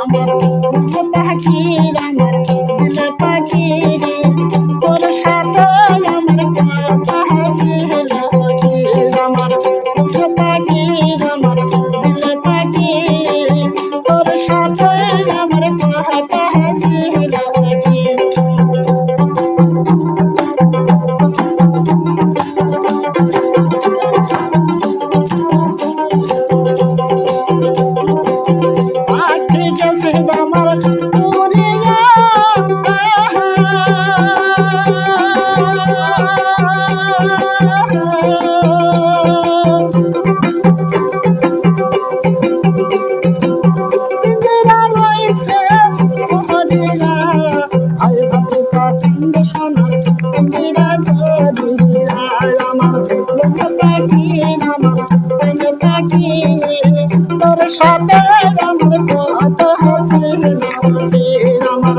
আমার পাখির আমার পাখির সোনার পিঞ্জরা ধরিয়া আমার পাখি আমার পাখি তোর সাথে আমার কত হাসি আমার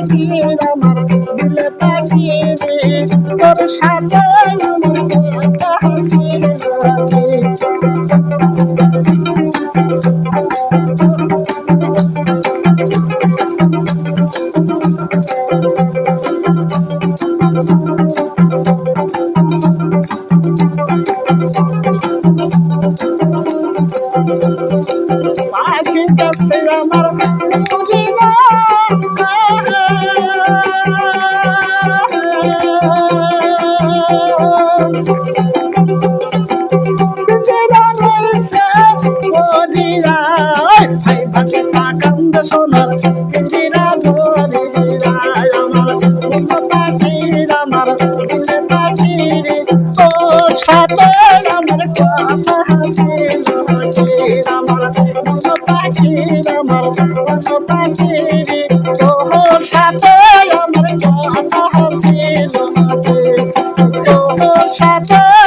বন্ধ পাখি আমার দিল পাখি রে তোর সাথে আমার কথা সোনার পিঞ্জরা ধরিয়া আমার পাখি আমার পাখি তোর সাথে আমার কথা হাসি আমার কথা তোর সাথে